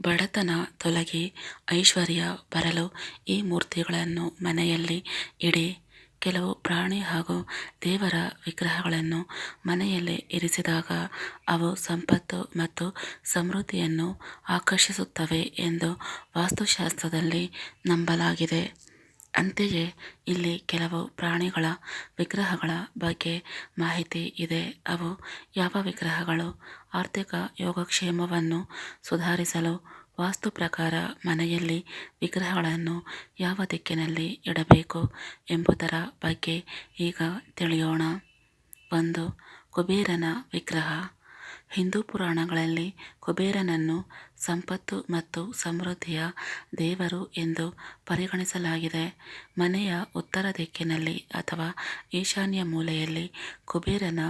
ಬಡತನ ತೊಲಗಿ ಐಶ್ವರ್ಯ ಬರಲು ಈ ಮೂರ್ತಿಗಳನ್ನು ಮನೆಯಲ್ಲಿ ಇಡಿ. ಕೆಲವು ಪ್ರಾಣಿ ಹಾಗೂ ದೇವರ ವಿಗ್ರಹಗಳನ್ನು ಮನೆಯಲ್ಲಿ ಇರಿಸಿದಾಗ ಅವು ಸಂಪತ್ತು ಮತ್ತು ಸಮೃದ್ಧಿಯನ್ನು ಆಕರ್ಷಿಸುತ್ತವೆ ಎಂದು ವಾಸ್ತುಶಾಸ್ತ್ರದಲ್ಲಿ ನಂಬಲಾಗಿದೆ. ಅಂತೆಯೇ ಇಲ್ಲಿ ಕೆಲವು ಪ್ರಾಣಿಗಳ ವಿಗ್ರಹಗಳ ಬಗ್ಗೆ ಮಾಹಿತಿ ಇದೆ. ಅವು ಯಾವ ವಿಗ್ರಹಗಳು? ಆರ್ಥಿಕ ಯೋಗಕ್ಷೇಮವನ್ನು ಸುಧಾರಿಸಲು ವಾಸ್ತು ಪ್ರಕಾರ ಮನೆಯಲ್ಲಿ ವಿಗ್ರಹಗಳನ್ನು ಯಾವ ದಿಕ್ಕಿನಲ್ಲಿ ಇಡಬೇಕು ಎಂಬುದರ ಬಗ್ಗೆ ಈಗ ತಿಳಿಯೋಣ. ಒಂದು ಕುಬೇರನ ವಿಗ್ರಹ. ಹಿಂದೂ ಪುರಾಣಗಳಲ್ಲಿ ಕುಬೇರನನ್ನು ಸಂಪತ್ತು ಮತ್ತು ಸಮೃದ್ಧಿಯ ದೇವರು ಎಂದು ಪರಿಗಣಿಸಲಾಗಿದೆ. ಮನೆಯ ಉತ್ತರ ದಿಕ್ಕಿನಲ್ಲಿ ಅಥವಾ ಈಶಾನ್ಯ ಮೂಲೆಯಲ್ಲಿ ಕುಬೇರನ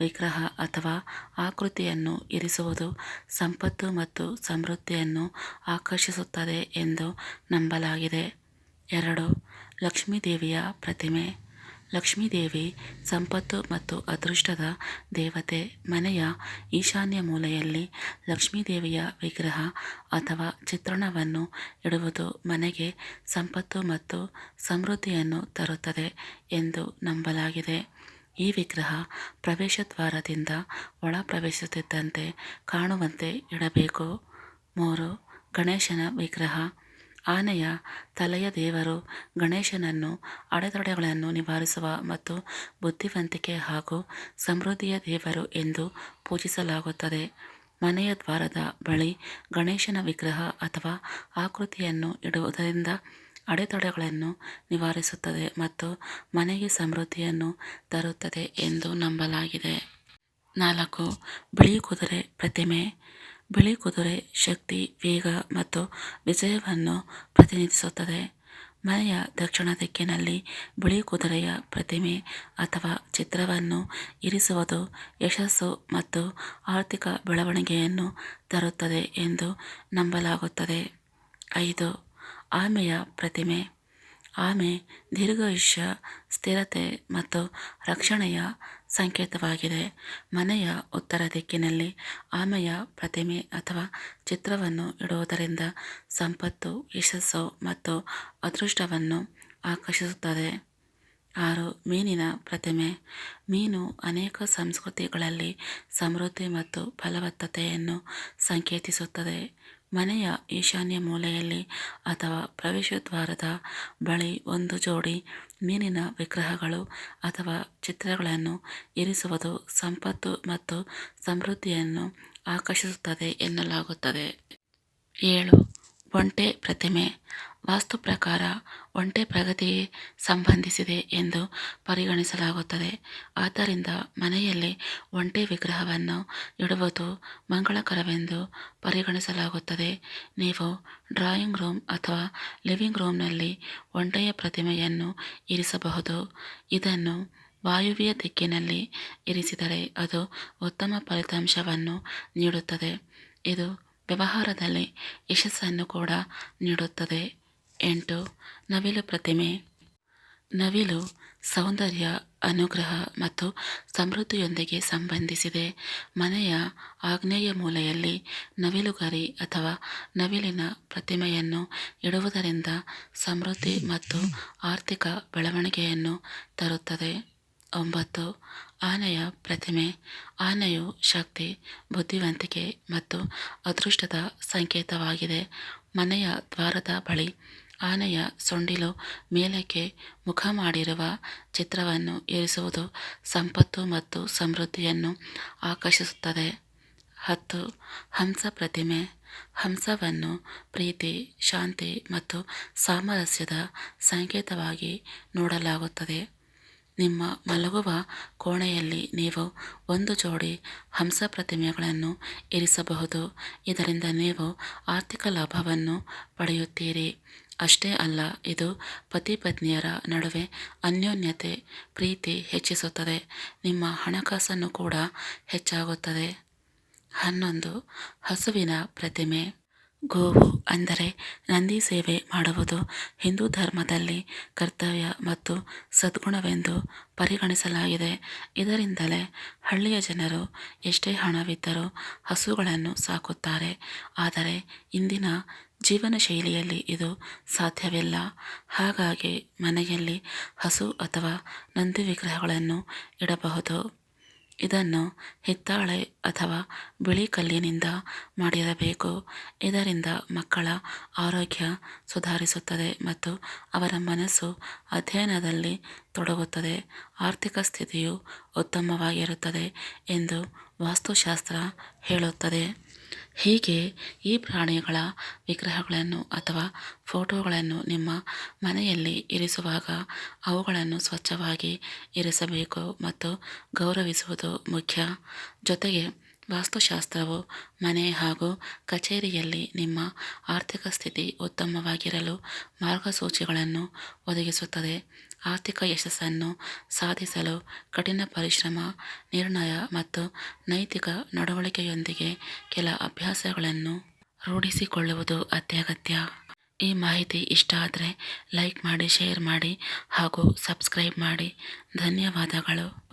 ವಿಗ್ರಹ ಅಥವಾ ಆಕೃತಿಯನ್ನು ಇರಿಸುವುದು ಸಂಪತ್ತು ಮತ್ತು ಸಮೃದ್ಧಿಯನ್ನು ಆಕರ್ಷಿಸುತ್ತದೆ ಎಂದು ನಂಬಲಾಗಿದೆ. ಎರಡು, ಲಕ್ಷ್ಮೀದೇವಿಯ ಪ್ರತಿಮೆ. ಲಕ್ಷ್ಮೀದೇವಿ ಸಂಪತ್ತು ಮತ್ತು ಅದೃಷ್ಟದ ದೇವತೆ ಮನೆಯ ಈಶಾನ್ಯ ಮೂಲೆಯಲ್ಲಿ ಲಕ್ಷ್ಮೀದೇವಿಯ ವಿಗ್ರಹ ಅಥವಾ ಚಿತ್ರಣವನ್ನು ಇಡುವುದು ಮನೆಗೆ ಸಂಪತ್ತು ಮತ್ತು ಸಮೃದ್ಧಿಯನ್ನು ತರುತ್ತದೆ ಎಂದು ನಂಬಲಾಗಿದೆ. ಈ ವಿಗ್ರಹ ಪ್ರವೇಶದ್ವಾರದಿಂದ ಒಳ ಪ್ರವೇಶಿಸುತ್ತಿದ್ದಂತೆ ಕಾಣುವಂತೆ ಇಡಬೇಕು. ಮೂರು ಗಣೇಶನ ವಿಗ್ರಹ. ಆನೆಯ ತಲೆಯ ದೇವರು ಗಣೇಶನನ್ನು, ಅಡೆತಡೆಗಳನ್ನು ನಿವಾರಿಸುವ ಮತ್ತು ಬುದ್ಧಿವಂತಿಕೆ ಹಾಗೂ ಸಮೃದ್ಧಿಯ ದೇವರು ಎಂದು ಪೂಜಿಸಲಾಗುತ್ತದೆ. ಮನೆಯ ದ್ವಾರದ ಬಳಿ ಗಣೇಶನ ವಿಗ್ರಹ ಅಥವಾ ಆಕೃತಿಯನ್ನು ಇಡುವುದರಿಂದ ಅಡೆತಡೆಗಳನ್ನು ನಿವಾರಿಸುತ್ತದೆ ಮತ್ತು ಮನೆಗೆ ಸಮೃದ್ಧಿಯನ್ನು ತರುತ್ತದೆ ಎಂದು ನಂಬಲಾಗಿದೆ. ನಾಲ್ಕು, ಬಿಳಿ ಕುದುರೆ ಪ್ರತಿಮೆ. ಬಿಳಿ ಕುದುರೆ, ಶಕ್ತಿ, ವೇಗ ಮತ್ತು ವಿಜಯವನ್ನು ಪ್ರತಿನಿಧಿಸುತ್ತದೆ. ಮನೆಯ ದಕ್ಷಿಣ ದಿಕ್ಕಿನಲ್ಲಿ ಬಿಳಿ ಕುದುರೆಯ ಪ್ರತಿಮೆ ಅಥವಾ ಚಿತ್ರವನ್ನು ಇರಿಸುವುದು ಯಶಸ್ಸು ಮತ್ತು ಆರ್ಥಿಕ ಬೆಳವಣಿಗೆಯನ್ನು ತರುತ್ತದೆ ಎಂದು ನಂಬಲಾಗುತ್ತದೆ. ಐದು, ಆಮೆಯ ಪ್ರತಿಮೆ. ಆಮೆ ದೀರ್ಘಾಯುಷ್ಯ, ಸ್ಥಿರತೆ ಮತ್ತು ರಕ್ಷಣೆಯ ಸಂಕೇತವಾಗಿದೆ. ಮನೆಯ ಉತ್ತರ ದಿಕ್ಕಿನಲ್ಲಿ ಆಮೆಯ ಪ್ರತಿಮೆ ಅಥವಾ ಚಿತ್ರವನ್ನು ಇಡುವುದರಿಂದ ಸಂಪತ್ತು, ಯಶಸ್ಸು ಮತ್ತು ಅದೃಷ್ಟವನ್ನು ಆಕರ್ಷಿಸುತ್ತದೆ. ಆರು, ಮೀನಿನ ಪ್ರತಿಮೆ. ಮೀನು ಅನೇಕ ಸಂಸ್ಕೃತಿಗಳಲ್ಲಿ ಸಮೃದ್ಧಿ ಮತ್ತು ಫಲವತ್ತತೆಯನ್ನು ಸಂಕೇತಿಸುತ್ತದೆ. ಮನೆಯ ಈಶಾನ್ಯ ಮೂಲೆಯಲ್ಲಿ ಅಥವಾ ಪ್ರವೇಶದ್ವಾರದ ಬಳಿ ಒಂದು ಜೋಡಿ ಮೀನಿನ ವಿಗ್ರಹಗಳು ಅಥವಾ ಚಿತ್ರಗಳನ್ನು ಇರಿಸುವುದು ಸಂಪತ್ತು ಮತ್ತು ಸಮೃದ್ಧಿಯನ್ನು ಆಕರ್ಷಿಸುತ್ತದೆ ಎನ್ನಲಾಗುತ್ತದೆ. ಏಳು. ಒಂಟೆ ಪ್ರತಿಮೆ. ವಾಸ್ತು ಪ್ರಕಾರ ಒಂಟೆ ಪ್ರಗತಿಗೆ ಸಂಬಂಧಿಸಿದೆ ಎಂದು ಪರಿಗಣಿಸಲಾಗುತ್ತದೆ. ಆದ್ದರಿಂದ ಮನೆಯಲ್ಲಿ ಒಂಟೆ ವಿಗ್ರಹವನ್ನು ಇಡುವುದು ಮಂಗಳಕರವೆಂದು ಪರಿಗಣಿಸಲಾಗುತ್ತದೆ. ನೀವು ಡ್ರಾಯಿಂಗ್ ರೂಮ್ ಅಥವಾ ಲಿವಿಂಗ್ ರೂಮ್ನಲ್ಲಿ ಒಂಟೆಯ ಪ್ರತಿಮೆಯನ್ನು ಇರಿಸಬಹುದು. ಇದನ್ನು ವಾಯುವ್ಯ ದಿಕ್ಕಿನಲ್ಲಿ ಇರಿಸಿದರೆ ಅದು ಉತ್ತಮ ಫಲಿತಾಂಶವನ್ನು ನೀಡುತ್ತದೆ. ಇದು ವ್ಯವಹಾರದಲ್ಲಿ ಯಶಸ್ಸನ್ನು ಕೂಡ ನೀಡುತ್ತದೆ. ಎಂಟು, ನವಿಲು ಪ್ರತಿಮೆ, ನವಿಲು ಸೌಂದರ್ಯ, ಅನುಗ್ರಹ ಮತ್ತು ಸಮೃದ್ಧಿಯೊಂದಿಗೆ ಸಂಬಂಧಿಸಿದೆ. ಮನೆಯ ಆಗ್ನೇಯ ಮೂಲೆಯಲ್ಲಿ ನವಿಲುಗರಿ ಅಥವಾ ನವಿಲಿನ ಪ್ರತಿಮೆಯನ್ನು ಇಡುವುದರಿಂದ ಸಮೃದ್ಧಿ ಮತ್ತು ಆರ್ಥಿಕ ಬೆಳವಣಿಗೆಯನ್ನು ತರುತ್ತದೆ. ಒಂಬತ್ತು, ಆನೆಯ ಪ್ರತಿಮೆ, ಆನೆಯು ಶಕ್ತಿ, ಬುದ್ಧಿವಂತಿಕೆ ಮತ್ತು ಅದೃಷ್ಟದ ಸಂಕೇತವಾಗಿದೆ. ಮನೆಯ ದ್ವಾರದ ಬಳಿ ಆನೆಯ ಸೊಂಡಿಲು ಮೇಲಕ್ಕೆ ಮುಖ ಮಾಡಿರುವ ಚಿತ್ರವನ್ನು ಇರಿಸುವುದು ಸಂಪತ್ತು ಮತ್ತು ಸಮೃದ್ಧಿಯನ್ನು ಆಕರ್ಷಿಸುತ್ತದೆ. ಹತ್ತು, ಹಂಸ ಪ್ರತಿಮೆ. ಹಂಸವನ್ನು ಪ್ರೀತಿ, ಶಾಂತಿ ಮತ್ತು ಸಾಮರಸ್ಯದ ಸಂಕೇತವಾಗಿ ನೋಡಲಾಗುತ್ತದೆ. ನಿಮ್ಮ ಮಲಗುವ ಕೋಣೆಯಲ್ಲಿ ನೀವು ಒಂದು ಜೋಡಿ ಹಂಸ ಪ್ರತಿಮೆಗಳನ್ನು ಇರಿಸಬಹುದು. ಇದರಿಂದ ನೀವು ಆರ್ಥಿಕ ಲಾಭವನ್ನು ಪಡೆಯುತ್ತೀರಿ. ಅಷ್ಟೇ ಅಲ್ಲ, ಇದು ಪತಿ ಪತ್ನಿಯರ ನಡುವೆ ಅನ್ಯೋನ್ಯತೆ, ಪ್ರೀತಿ ಹೆಚ್ಚಿಸುತ್ತದೆ. ನಿಮ್ಮ ಹಣಕಾಸನ್ನು ಕೂಡ ಹೆಚ್ಚಾಗುತ್ತದೆ. ಹನ್ನೊಂದು, ಹಸುವಿನ ಪ್ರತಿಮೆ. ಗೋವು ಅಂದರೆ ನಂದಿ ಸೇವೆ ಮಾಡುವುದು ಹಿಂದೂ ಧರ್ಮದಲ್ಲಿ ಕರ್ತವ್ಯ ಮತ್ತು ಸದ್ಗುಣವೆಂದು ಪರಿಗಣಿಸಲಾಗಿದೆ. ಇದರಿಂದಲೇ ಹಳ್ಳಿಯ ಜನರು ಎಷ್ಟೇ ಹಣವಿದ್ದರೂ ಹಸುಗಳನ್ನು ಸಾಕುತ್ತಾರೆ. ಆದರೆ ಇಂದಿನ ಜೀವನ ಶೈಲಿಯಲ್ಲಿ ಇದು ಸಾಧ್ಯವಿಲ್ಲ. ಹಾಗಾಗಿ ಮನೆಯಲ್ಲಿ ಹಸು ಅಥವಾ ನಂದಿ ವಿಗ್ರಹಗಳನ್ನು ಇಡಬಹುದು. ಇದನ್ನು ಹಿತ್ತಾಳೆ ಅಥವಾ ಬಿಳಿ ಕಲ್ಲಿನಿಂದ ಮಾಡಿರಬೇಕು. ಇದರಿಂದ ಮಕ್ಕಳ ಆರೋಗ್ಯ ಸುಧಾರಿಸುತ್ತದೆ ಮತ್ತು ಅವರ ಮನಸ್ಸು ಅಧ್ಯಯನದಲ್ಲಿ ತೊಡಗುತ್ತದೆ. ಆರ್ಥಿಕ ಸ್ಥಿತಿಯು ಉತ್ತಮವಾಗಿರುತ್ತದೆ ಎಂದು ವಾಸ್ತುಶಾಸ್ತ್ರ ಹೇಳುತ್ತದೆ. ಹೀಗೆ ಈ ಪ್ರಾಣಿಗಳ ವಿಗ್ರಹಗಳನ್ನು ಅಥವಾ ಫೋಟೋಗಳನ್ನು ನಿಮ್ಮ ಮನೆಯಲ್ಲಿ ಇರಿಸುವಾಗ ಅವುಗಳನ್ನು ಸ್ವಚ್ಛವಾಗಿ ಇರಿಸಬೇಕು ಮತ್ತು ಗೌರವಿಸುವುದು ಮುಖ್ಯ? ಜೊತೆಗೆ ವಾಸ್ತುಶಾಸ್ತ್ರವು ಮನೆ ಹಾಗೂ ಕಚೇರಿಯಲ್ಲಿ ನಿಮ್ಮ ಆರ್ಥಿಕ ಸ್ಥಿತಿ ಉತ್ತಮವಾಗಿರಲು ಮಾರ್ಗಸೂಚಿಗಳನ್ನು ಒದಗಿಸುತ್ತದೆ. ಆರ್ಥಿಕ ಯಶಸ್ಸನ್ನು ಸಾಧಿಸಲು ಕಠಿಣ ಪರಿಶ್ರಮ, ನಿರ್ಣಯ ಮತ್ತು ನೈತಿಕ ನಡವಳಿಕೆಯೊಂದಿಗೆ ಕೆಲ ಅಭ್ಯಾಸಗಳನ್ನು ರೂಢಿಸಿಕೊಳ್ಳುವುದು ಅತ್ಯಗತ್ಯ. ಈ ಮಾಹಿತಿ ಇಷ್ಟ ಆದರೆ ಲೈಕ್ ಮಾಡಿ, ಶೇರ್ ಮಾಡಿ ಹಾಗೂ ಸಬ್ಸ್ಕ್ರೈಬ್ ಮಾಡಿ. ಧನ್ಯವಾದಗಳು.